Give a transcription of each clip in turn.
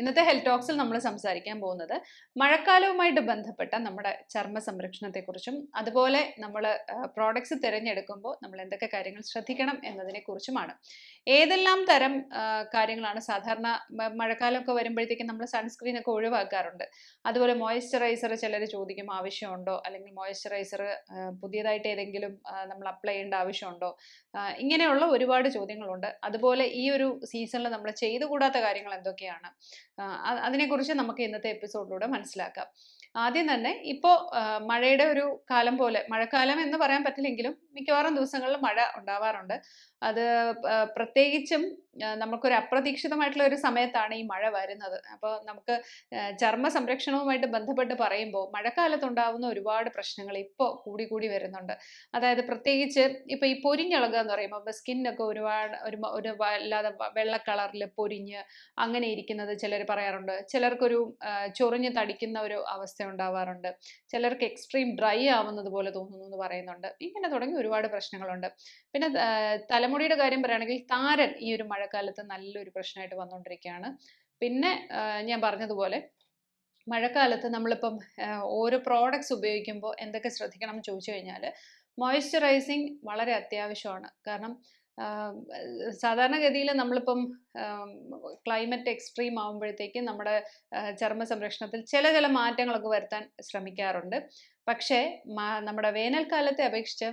ഇന്നത്തെ ഹെൽത്ത് ടോക്സിൽ നമ്മൾ സംസാരിക്കാൻ പോകുന്നത് മഴക്കാലവുമായിട്ട് ബന്ധപ്പെട്ട നമ്മുടെ ചർമ്മ സംരക്ഷണത്തെക്കുറിച്ചും അതുപോലെ നമ്മൾ പ്രോഡക്ട്സ് തിരഞ്ഞെടുക്കുമ്പോൾ നമ്മൾ എന്തൊക്കെ കാര്യങ്ങൾ ശ്രദ്ധിക്കണം എന്നതിനെക്കുറിച്ചുമാണ്. ഏതെല്ലാം തരം കാര്യങ്ങളാണ് സാധാരണ മഴക്കാലമൊക്കെ വരുമ്പോഴത്തേക്കും നമ്മൾ സൺസ്ക്രീൻ ഒക്കെ ഒഴിവാക്കാറുണ്ട്. അതുപോലെ മോയ്സ്ചറൈസർ ചിലർ ചോദിക്കും ആവശ്യമുണ്ടോ? അല്ലെങ്കിൽ മോയ്സ്ചറൈസർ പുതിയതായിട്ട് ഏതെങ്കിലും നമ്മൾ അപ്ലൈ ചെയ്യേണ്ട ആവശ്യമുണ്ടോ? ഇങ്ങനെയുള്ള ഒരുപാട് ചോദ്യങ്ങളുണ്ട്. അതുപോലെ ഈ ഒരു സീസണിൽ നമ്മൾ ചെയ്തുകൂടാത്ത കാര്യങ്ങൾ എന്തൊക്കെയാണ്? അതിനെക്കുറിച്ച് നമുക്ക് ഇന്നത്തെ എപ്പിസോഡിലൂടെ മനസ്സിലാക്കാം. ആദ്യം തന്നെ ഇപ്പോൾ മഴയുടെ ഒരു കാലം പോലെ മഴക്കാലം എന്ന് പറയാൻ പറ്റില്ലെങ്കിലും മിക്കവാറും ദിവസങ്ങളിൽ മഴ ഉണ്ടാവാറുണ്ട്. അത് പ്രത്യേകിച്ചും നമുക്കൊരു അപ്രതീക്ഷിതമായിട്ടുള്ള ഒരു സമയത്താണ് ഈ മഴ വരുന്നത്. അപ്പോൾ നമുക്ക് ചർമ്മ സംരക്ഷണവുമായിട്ട് ബന്ധപ്പെട്ട് പറയുമ്പോൾ മഴക്കാലത്തുണ്ടാവുന്ന ഒരുപാട് പ്രശ്നങ്ങൾ ഇപ്പോൾ കൂടി കൂടി വരുന്നുണ്ട്. അതായത് പ്രത്യേകിച്ച് ഇപ്പോൾ ഈ പൊരിഞ്ഞിളകുക എന്ന് പറയുമ്പോൾ സ്കിന്നൊക്കെ ഒരുപാട് ഒരു ഒരു വല്ലാതെ വെള്ള കളറിൽ പൊരിഞ്ഞ് അങ്ങനെ ഇരിക്കുന്നത് ചിലർ പറയാറുണ്ട്. ചിലർക്കൊരു ചൊറിഞ്ഞ് തടിക്കുന്ന ഒരു അവസ്ഥ ഉണ്ടാവാറുണ്ട്. ചിലർക്ക് എക്സ്ട്രീം ഡ്രൈ ആവുന്നത് പോലെ തോന്നുന്നു എന്ന് പറയുന്നുണ്ട്. ഇങ്ങനെ തുടങ്ങി ഒരുപാട് പ്രശ്നങ്ങളുണ്ട്. പിന്നെ ആ, തലമുടിയുടെ കാര്യം പറയുകയാണെങ്കിൽ താരൻ ഈ ഒരു മഴക്കാലത്ത് നല്ലൊരു പ്രശ്നമായിട്ട് വന്നുകൊണ്ടിരിക്കുകയാണ്. പിന്നെ ഞാൻ പറഞ്ഞതുപോലെ മഴക്കാലത്ത് നമ്മളിപ്പം ഓരോ പ്രോഡക്ട്സ് ഉപയോഗിക്കുമ്പോൾ എന്തൊക്കെ ശ്രദ്ധിക്കണം എന്ന് ചോദിച്ചു കഴിഞ്ഞാൽ മോയ്സ്ചറൈസിങ് വളരെ അത്യാവശ്യമാണ്. കാരണം സാധാരണഗതിയിൽ നമ്മളിപ്പം ക്ലൈമറ്റ് എക്സ്ട്രീം ആകുമ്പോഴത്തേക്കും നമ്മുടെ ചർമ്മ സംരക്ഷണത്തിൽ ചില ചില മാറ്റങ്ങളൊക്കെ വരുത്താൻ ശ്രമിക്കാറുണ്ട്. പക്ഷേ നമ്മുടെ വേനൽക്കാലത്തെ അപേക്ഷിച്ച്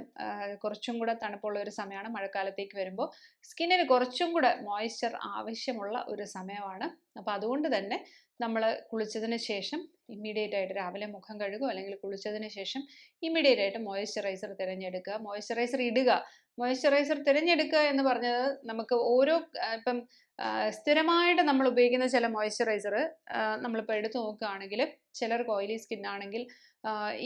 കുറച്ചും കൂടെ തണുപ്പുള്ള ഒരു സമയമാണ് മഴക്കാലത്തേക്ക് വരുമ്പോൾ. സ്കിന്നിന് കുറച്ചും കൂടെ മോയ്സ്ചർ ആവശ്യമുള്ള ഒരു സമയമാണ്. അപ്പോൾ അതുകൊണ്ട് തന്നെ നമ്മൾ കുളിച്ചതിന് ശേഷം ഇമ്മീഡിയറ്റ് ആയിട്ട് രാവിലെ മുഖം കഴുകുക അല്ലെങ്കിൽ കുളിച്ചതിന് ശേഷം ഇമ്മീഡിയറ്റ് ആയിട്ട് മോയ്സ്ചറൈസർ തിരഞ്ഞെടുക്കുക. മോയ്സ്ചറൈസർ ഇടുക. മോയ്സ്ചറൈസർ തിരഞ്ഞെടുക്കുക എന്ന് പറഞ്ഞത് നമുക്ക് ഓരോ ഇപ്പം സ്ഥിരമായിട്ട് നമ്മൾ ഉപയോഗിക്കുന്ന ചില മോയ്സ്ചറൈസർ നമ്മളിപ്പോൾ എടുത്തു നോക്കുകയാണെങ്കിൽ ചിലർക്ക് ഓയിലി സ്കിൻ ആണെങ്കിൽ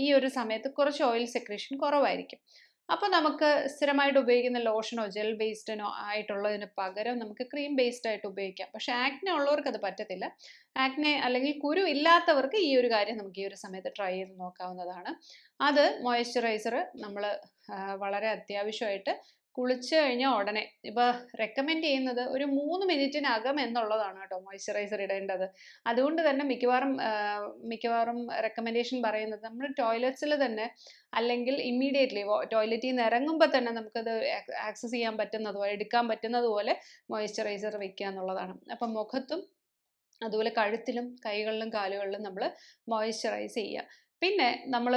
ഈ ഒരു സമയത്ത് കുറച്ച് ഓയിൽ സെക്രീഷൻ കുറവായിരിക്കും. അപ്പോൾ നമുക്ക് സ്ഥിരമായിട്ട് ഉപയോഗിക്കുന്ന ലോഷനോ ജെൽ ബേസ്ഡിനോ ആയിട്ടുള്ളതിന് പകരം നമുക്ക് ക്രീം ബേസ്ഡ് ആയിട്ട് ഉപയോഗിക്കാം. പക്ഷേ ആക്നെ ഉള്ളവർക്ക് അത് പറ്റത്തില്ല. ആക്നെ അല്ലെങ്കിൽ കുരു ഇല്ലാത്തവർക്ക് ഈ ഒരു കാര്യം നമുക്ക് ഈ ഒരു സമയത്ത് ട്രൈ ചെയ്ത് നോക്കാവുന്നതാണ്. അത് മോയ്സ്ചറൈസർ നമ്മൾ വളരെ അത്യാവശ്യമായിട്ട് കുളിച്ച് കഴിഞ്ഞാൽ ഉടനെ. ഇപ്പോൾ റെക്കമെൻഡ് ചെയ്യുന്നത് ഒരു മൂന്ന് മിനിറ്റിനകം എന്നുള്ളതാണ് കേട്ടോ മോയ്സ്ചറൈസർ ഇടേണ്ടത്. അതുകൊണ്ട് തന്നെ മിക്കവാറും മിക്കവാറും റെക്കമെൻഡേഷൻ പറയുന്നത് നമ്മൾ ടോയ്ലറ്റ്സിൽ തന്നെ അല്ലെങ്കിൽ ഇമ്മീഡിയറ്റ്ലി ടോയ്ലറ്റിൽ നിന്ന് ഇറങ്ങുമ്പോൾ തന്നെ നമുക്കത് ആക്സസ് ചെയ്യാൻ പറ്റുന്നതുപോലെ എടുക്കാൻ പറ്റുന്നതുപോലെ മോയ്സ്ചറൈസർ വെക്കുക എന്നുള്ളതാണ്. അപ്പം മുഖത്തും അതുപോലെ കഴുത്തിലും കൈകളിലും കാലുകളിലും നമ്മൾ മോയ്സ്ചറൈസ് ചെയ്യുക. പിന്നെ നമ്മൾ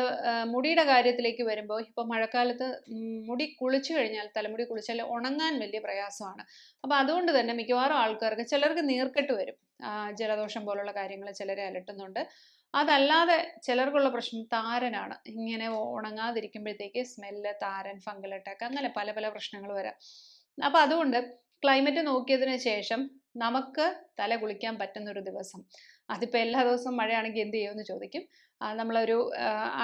മുടിയുടെ കാര്യത്തിലേക്ക് വരുമ്പോൾ ഇപ്പോൾ മഴക്കാലത്ത് മുടി കുളിച്ചു കഴിഞ്ഞാൽ തലമുടി കുളിച്ചാൽ ഉണങ്ങാൻ വലിയ പ്രയാസമാണ്. അപ്പോൾ അതുകൊണ്ട് തന്നെ മിക്കവാറും ആൾക്കാർക്ക് ചിലർക്ക് നീർക്കെട്ട് വരും. ജലദോഷം പോലുള്ള കാര്യങ്ങൾ ചിലരെ അലട്ടുന്നുണ്ട്. അതല്ലാതെ ചിലർക്കുള്ള പ്രശ്നം താരനാണ്. ഇങ്ങനെ ഉണങ്ങാതിരിക്കുമ്പോഴത്തേക്ക് സ്മെല്ല് താരൻ ഫംഗൽ അറ്റാക്ക് അങ്ങനെ പല പല പ്രശ്നങ്ങൾ വരാം. അപ്പോൾ അതുകൊണ്ട് ക്ലൈമറ്റ് നോക്കിയതിന് ശേഷം നമുക്ക് തല കുളിക്കാൻ പറ്റുന്ന ഒരു ദിവസം. അതിപ്പോൾ എല്ലാ ദിവസവും മഴയാണെങ്കിൽ എന്ത് ചെയ്യുമെന്ന് ചോദിക്കും. നമ്മളൊരു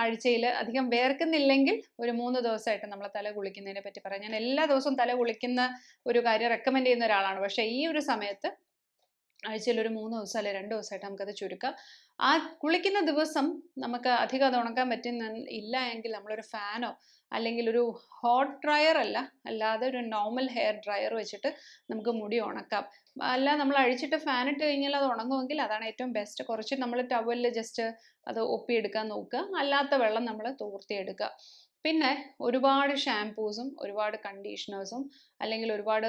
ആഴ്ചയിൽ അധികം വേർക്കുന്നില്ലെങ്കിൽ ഒരു മൂന്ന് ദിവസമായിട്ട് നമ്മൾ തല കുളിക്കുന്നതിനെ പറ്റി പറയാം. ഞാൻ എല്ലാ ദിവസവും തല കുളിക്കുന്ന ഒരു കാര്യം റെക്കമെൻഡ് ചെയ്യുന്ന ഒരാളാണ്. പക്ഷേ ഈ ഒരു സമയത്ത് ആഴ്ചയിൽ ഒരു മൂന്ന് ദിവസം അല്ലെങ്കിൽ രണ്ട് ദിവസമായിട്ട് നമുക്കത് ചുരുക്കാം. ആ കുളിക്കുന്ന ദിവസം നമുക്ക് അധികം അത് ഉണക്കാൻ പറ്റുന്ന ഇല്ല എങ്കിൽ നമ്മളൊരു ഫാനോ അല്ലെങ്കിൽ ഒരു ഹോട്ട് ഡ്രയർ അല്ല അല്ലാതെ ഒരു നോർമൽ ഹെയർ ഡ്രയർ വെച്ചിട്ട് നമുക്ക് മുടി ഉണക്കാം. അല്ല നമ്മൾ അഴിച്ചിട്ട് ഫാൻ ഇട്ട് കഴിഞ്ഞാൽ അത് ഉണങ്ങുമെങ്കിൽ അതാണ് ഏറ്റവും ബെസ്റ്റ് കുറച്ച് നമ്മൾ ടവലിൽ ജസ്റ്റ് അത് ഒപ്പിയെടുക്കാൻ നോക്കുക. അല്ലാത്ത വെള്ളം നമ്മൾ തോർത്തിയെടുക്കുക. പിന്നെ ഒരുപാട് ഷാംപൂസും ഒരുപാട് കണ്ടീഷണേഴ്സും അല്ലെങ്കിൽ ഒരുപാട്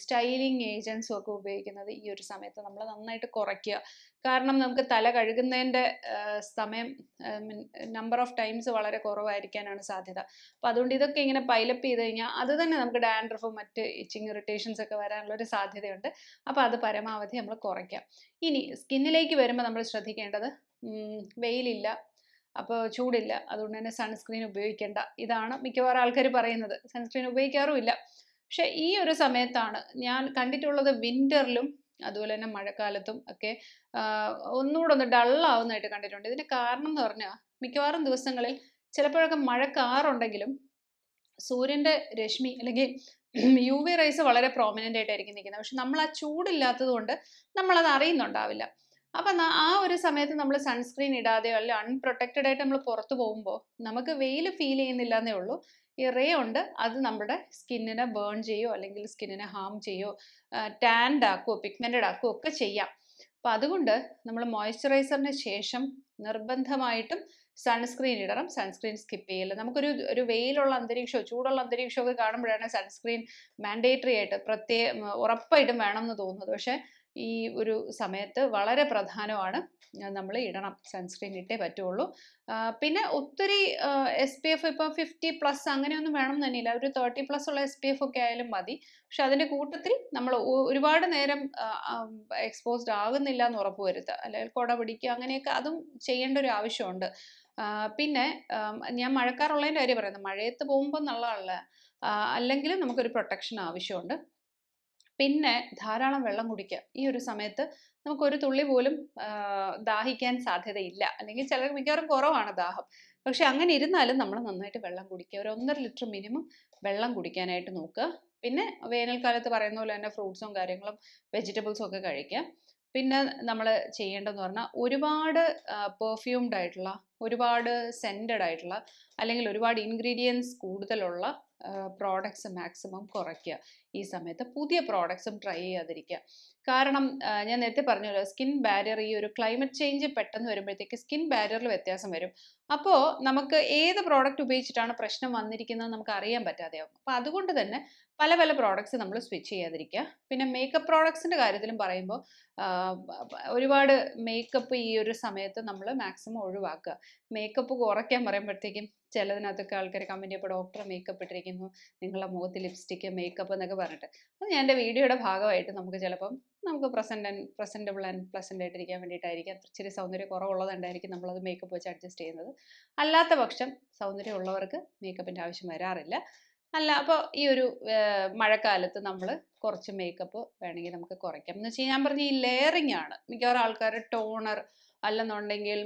സ്റ്റൈലിംഗ് ഏജൻസും ഒക്കെ ഉപയോഗിക്കുന്നത് ഈ ഒരു സമയത്ത് നമ്മൾ നന്നായിട്ട് കുറയ്ക്കുക. കാരണം നമുക്ക് തല കഴുകുന്നതിന്റെ സമയം നമ്പർ ഓഫ് ടൈംസ് വളരെ കുറവായിരിക്കാനാണ് സാധ്യത. അപ്പോൾ അതുകൊണ്ട് ഇതൊക്കെ ഇങ്ങനെ പൈലപ്പ് ചെയ്ത് കഴിഞ്ഞാൽ അത് തന്നെ നമുക്ക് ഡാൻഡ്രഫും മറ്റ് ഇച്ചിങ് ഇറിറ്റേഷൻസ് ഒക്കെ വരാനുള്ള ഒരു സാധ്യതയുണ്ട്. അപ്പോൾ അത് പരമാവധി നമ്മൾ കുറയ്ക്കാം. ഇനി സ്കിന്നിലേക്ക് വരുമ്പോൾ നമ്മൾ ശ്രദ്ധിക്കേണ്ടത് വെയിലില്ല. അപ്പോൾ ചൂടില്ല. അതുകൊണ്ട് തന്നെ സൺസ്ക്രീൻ ഉപയോഗിക്കേണ്ട. ഇതാണ് മിക്കവാറും ആൾക്കാർ പറയുന്നത്. സൺസ്ക്രീൻ ഉപയോഗിക്കാറുമില്ല. പക്ഷെ ഈ ഒരു സമയത്താണ് ഞാൻ കണ്ടിട്ടുള്ളത് വിന്ററിലും അതുപോലെ തന്നെ മഴക്കാലത്തും ഒക്കെ ഒന്നുകൂടെ ഒന്ന് ഡള്ളാവുന്നതായിട്ട് കണ്ടിട്ടുണ്ട്. ഇതിന് കാരണം എന്ന് പറഞ്ഞാൽ മിക്കവാറും ദിവസങ്ങളിൽ ചിലപ്പോഴൊക്കെ മഴക്കാറുണ്ടെങ്കിലും സൂര്യന്റെ രശ്മി അല്ലെങ്കിൽ യു വി റൈസ് വളരെ പ്രോമിനന്റ് ആയിട്ടായിരിക്കും നിൽക്കുന്നത്. പക്ഷെ നമ്മൾ ആ ചൂടില്ലാത്തത് കൊണ്ട് നമ്മളത് അറിയുന്നുണ്ടാവില്ല. അപ്പം ആ ഒരു സമയത്ത് നമ്മൾ സൺസ്ക്രീൻ ഇടാതെയോ അല്ല അൺപ്രൊട്ടക്റ്റഡ് ആയിട്ട് നമ്മൾ പുറത്ത് പോകുമ്പോൾ നമുക്ക് വെയിൽ ഫീൽ ചെയ്യുന്നില്ല എന്നേ ഉള്ളൂ. ഈ റേ ഉണ്ട്. അത് നമ്മുടെ സ്കിന്നിനെ ബേൺ ചെയ്യോ അല്ലെങ്കിൽ സ്കിന്നിനെ ഹാം ചെയ്യോ ടാൻഡ് ആക്കുമോ പിഗ്മെന്റഡ് ആക്കുമോ ഒക്കെ ചെയ്യാം. അപ്പോൾ അതുകൊണ്ട് നമ്മൾ മോയ്സ്ചറൈസറിന് ശേഷം നിർബന്ധമായിട്ടും സൺസ്ക്രീൻ ഇടണം. സൺസ്ക്രീൻ സ്കിപ്പ് ചെയ്യില്ല നമുക്കൊരു ഒരു വെയിലുള്ള അന്തരീക്ഷമോ ചൂടുള്ള അന്തരീക്ഷമൊക്കെ കാണുമ്പോഴാണ് സൺസ്ക്രീൻ മാൻഡേറ്ററി ആയിട്ട് പ്രത്യേക ഉറപ്പായിട്ടും വേണം എന്ന് തോന്നുന്നത്. പക്ഷേ ഈ ഒരു സമയത്ത് വളരെ പ്രധാനമാണ്. നമ്മൾ ഇടണം. സൺസ്ക്രീൻ ഇട്ടേ പറ്റുള്ളൂ പിന്നെ ഒത്തിരി എസ് പി എഫ് ഇപ്പോൾ ഫിഫ്റ്റി പ്ലസ് അങ്ങനെയൊന്നും വേണം തന്നെയില്ല ഒരു തേർട്ടി പ്ലസ് ഉള്ള എസ് പി എഫ് ഒക്കെ ആയാലും മതി. പക്ഷെ അതിന്റെ കൂട്ടത്തിൽ നമ്മൾ ഒരുപാട് നേരം എക്സ്പോസ്ഡ് ആകുന്നില്ല എന്ന് ഉറപ്പ് വരുത്തുക അല്ലെങ്കിൽ കുട പിടിക്കുക അങ്ങനെയൊക്കെ അതും ചെയ്യേണ്ട ഒരു ആവശ്യമുണ്ട്. പിന്നെ ഞാൻ മഴക്കാറുള്ളതിന്റെ കാര്യം പറയുന്നത് മഴയത്ത് പോകുമ്പോൾ നല്ലതല്ല അല്ലെങ്കിൽ നമുക്കൊരു പ്രൊട്ടക്ഷൻ ആവശ്യമുണ്ട്. പിന്നെ ധാരാളം വെള്ളം കുടിക്കുക ഈ ഒരു സമയത്ത് നമുക്കൊരു തുള്ളി പോലും ദാഹിക്കാൻ സാധ്യതയില്ല. അല്ലെങ്കിൽ ചിലർ മിക്കവാറും കുറവാണ് ദാഹം. പക്ഷെ അങ്ങനെ ഇരുന്നാലും നമ്മൾ നന്നായിട്ട് വെള്ളം കുടിക്കുക. ഒരു ഒന്നര ലിറ്റർ മിനിമം വെള്ളം കുടിക്കാനായിട്ട് നോക്കുക. പിന്നെ വേനൽക്കാലത്ത് പറയുന്ന പോലെ തന്നെ ഫ്രൂട്ട്സും കാര്യങ്ങളും വെജിറ്റബിൾസും ഒക്കെ കഴിക്കുക. പിന്നെ നമ്മൾ ചെയ്യേണ്ടതെന്ന് പറഞ്ഞാൽ ഒരുപാട് പെർഫ്യൂംഡ് ആയിട്ടുള്ള ഒരുപാട് സെന്റഡ് ആയിട്ടുള്ള അല്ലെങ്കിൽ ഒരുപാട് ഇൻഗ്രീഡിയൻസ് കൂടുതലുള്ള പ്രോഡക്ട്സ് മാക്സിമം കുറയ്ക്കുക ഈ സമയത്ത്. പുതിയ പ്രോഡക്ട്സും ട്രൈ ചെയ്യാതിരിക്കുക. കാരണം ഞാൻ നേരത്തെ പറഞ്ഞല്ലോ സ്കിൻ ബാരിയർ ഈ ഒരു ക്ലൈമറ്റ് ചേഞ്ച് പെട്ടെന്ന് വരുമ്പോഴത്തേക്ക് സ്കിൻ ബാരിയറിൽ വ്യത്യാസം വരും. അപ്പോൾ നമുക്ക് ഏത് പ്രോഡക്റ്റ് ഉപയോഗിച്ചിട്ടാണ് പ്രശ്നം വന്നിരിക്കുന്നത് നമുക്ക് അറിയാൻ പറ്റാതെയാവും അപ്പോൾ അതുകൊണ്ട് തന്നെ പല പല പ്രോഡക്ട്സ് നമ്മൾ സ്വിച്ച് ചെയ്യാതിരിക്കുക. പിന്നെ മേക്കപ്പ് പ്രോഡക്ട്സിന്റെ കാര്യത്തിലും പറയുമ്പോൾ ഒരുപാട് മേക്കപ്പ് ഈ ഒരു സമയത്ത് നമ്മൾ മാക്സിമം ഒഴിവാക്കുക. മേക്കപ്പ് കുറയ്ക്കാൻ പറയുമ്പോഴത്തേക്കും ചിലതിനകത്തൊക്കെ ആൾക്കാർ കമന്റ് ചെയ്യപ്പോൾ ഡോക്ടർ മേക്കപ്പ് ഇട്ടിരിക്കുന്നു നിങ്ങളുടെ മുഖത്ത് ലിപ്സ്റ്റിക്ക് മേക്കപ്പ് എന്നൊക്കെ പറഞ്ഞിട്ട്. അത് ഞാൻ എന്റെ വീഡിയോയുടെ ഭാഗമായിട്ട് നമുക്ക് ചിലപ്പം നമുക്ക് present and presentable and pleasant ആയിട്ടിരിക്കാൻ വേണ്ടിയിട്ടായിരിക്കും. ഇച്ചിരി സൗന്ദര്യം കുറവുള്ളതുകൊണ്ടായിരിക്കും നമ്മളത് മേക്കപ്പ് വെച്ച് അഡ്ജസ്റ്റ് ചെയ്യുന്നത്. അല്ലാത്ത പക്ഷം സൗന്ദര്യമുള്ളവർക്ക് മേക്കപ്പിന്റെ ആവശ്യം വരാറില്ല. അല്ല അപ്പോൾ ഈ ഒരു മഴക്കാലത്ത് നമ്മൾ കുറച്ച് മേക്കപ്പ് വേണമെങ്കിൽ നമുക്ക് കുറയ്ക്കാം. എന്ന് വെച്ചാൽ ഞാൻ പറഞ്ഞ ഈ ലെയറിങ് ആണ്. മിക്കവാറും ആൾക്കാർ ടോണർ അല്ലെന്നുണ്ടെങ്കിൽ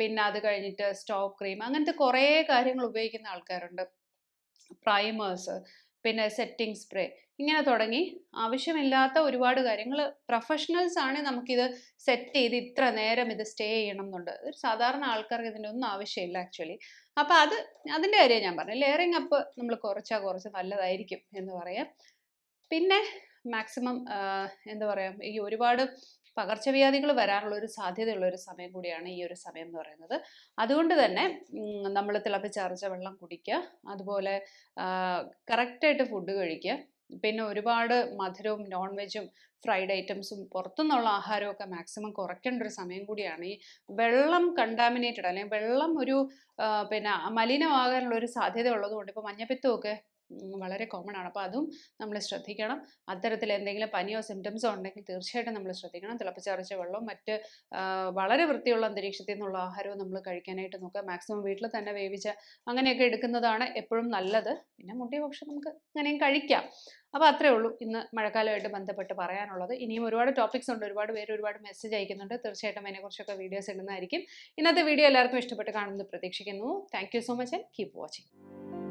പിന്നെ അത് കഴിഞ്ഞിട്ട് സ്റ്റോക്ക് ക്രീം അങ്ങനത്തെ കുറേ കാര്യങ്ങൾ ഉപയോഗിക്കുന്ന ആൾക്കാരുണ്ട്. പ്രൈമേഴ്സ് പിന്നെ സെറ്റിംഗ് സ്പ്രേ ഇങ്ങനെ തുടങ്ങി. ആവശ്യമില്ലാത്ത ഒരുപാട് കാര്യങ്ങൾ പ്രൊഫഷണൽസ് ആണ് നമുക്കിത് സെറ്റ് ചെയ്ത് ഇത്ര നേരം ഇത് സ്റ്റേ ചെയ്യണം എന്നുണ്ട്. ഒരു സാധാരണ ആൾക്കാർക്ക് ഇതിന്റെ ഒന്നും ആവശ്യമില്ല ആക്ച്വലി അപ്പോൾ അത് അതിന്റെ കാര്യം ഞാൻ പറഞ്ഞു. ലെയറിങ് അപ്പ് നമ്മൾ കുറച്ചാൽ കുറച്ച് നല്ലതായിരിക്കും എന്ന് പറയാം. പിന്നെ മാക്സിമം എന്താ പറയുക ഈ ഒരുപാട് പകർച്ചവ്യാധികൾ വരാനുള്ള ഒരു സാധ്യതയുള്ള ഒരു സമയം കൂടിയാണ് ഈ ഒരു സമയം എന്ന് പറയുന്നത്. അതുകൊണ്ട് തന്നെ നമ്മൾ തിളപ്പിച്ചാർച്ച വെള്ളം കുടിക്കുക. അതുപോലെ കറക്റ്റായിട്ട് ഫുഡ് കഴിക്കുക. പിന്നെ ഒരുപാട് മധുരവും നോൺ വെജും ഫ്രൈഡ് ഐറ്റംസും പുറത്തുനിന്നുള്ള ആഹാരമൊക്കെ മാക്സിമം കുറയ്ക്കേണ്ട ഒരു സമയം കൂടിയാണ്. ഈ വെള്ളം കണ്ടാമിനേറ്റഡ് അല്ലെങ്കിൽ വെള്ളം ഒരു പിന്നെ മലിനമാകാനുള്ള ഒരു സാധ്യത ഉള്ളതുകൊണ്ട് ഇപ്പോൾ മഞ്ഞപ്പിത്തമൊക്കെ വളരെ കോമൺ ആണ്. അപ്പോൾ അതും നമ്മൾ ശ്രദ്ധിക്കണം. അത്തരത്തിൽ എന്തെങ്കിലും പനിയോ സിംറ്റംസോ ഉണ്ടെങ്കിൽ തീർച്ചയായിട്ടും നമ്മൾ ശ്രദ്ധിക്കണം. തിളപ്പിച്ചറിച്ച വെള്ളവും മറ്റ് വളരെ വൃത്തിയുള്ള അന്തരീക്ഷത്തിൽ നിന്നുള്ള ആഹാരവും നമ്മൾ കഴിക്കാനായിട്ട് നോക്കുക. മാക്സിമം വീട്ടിൽ തന്നെ വേവിച്ച അങ്ങനെയൊക്കെ എടുക്കുന്നതാണ് എപ്പോഴും നല്ലത്. പിന്നെ മുട്ടിയ പക്ഷെ നമുക്ക് അങ്ങനെയും കഴിക്കാം. അപ്പോൾ അത്രേ ഉള്ളൂ. ഇന്ന് മഴക്കാലമായിട്ട് ബന്ധപ്പെട്ട് പറയാനുള്ളത്. ഇനിയും ഒരുപാട് ടോപ്പിക്സ് ഉണ്ട്. ഒരുപാട് പേര് ഒരുപാട് മെസ്സേജ് അയക്കുന്നുണ്ട്. തീർച്ചയായിട്ടും അതിനെക്കുറിച്ചൊക്കെ വീഡിയോസ് ഇടുന്നതായിരിക്കും. ഇന്നത്തെ വീഡിയോ എല്ലാവർക്കും ഇഷ്ടപ്പെട്ട് കാണുമെന്ന് പ്രതീക്ഷിക്കുന്നു. Thank so much and keep watching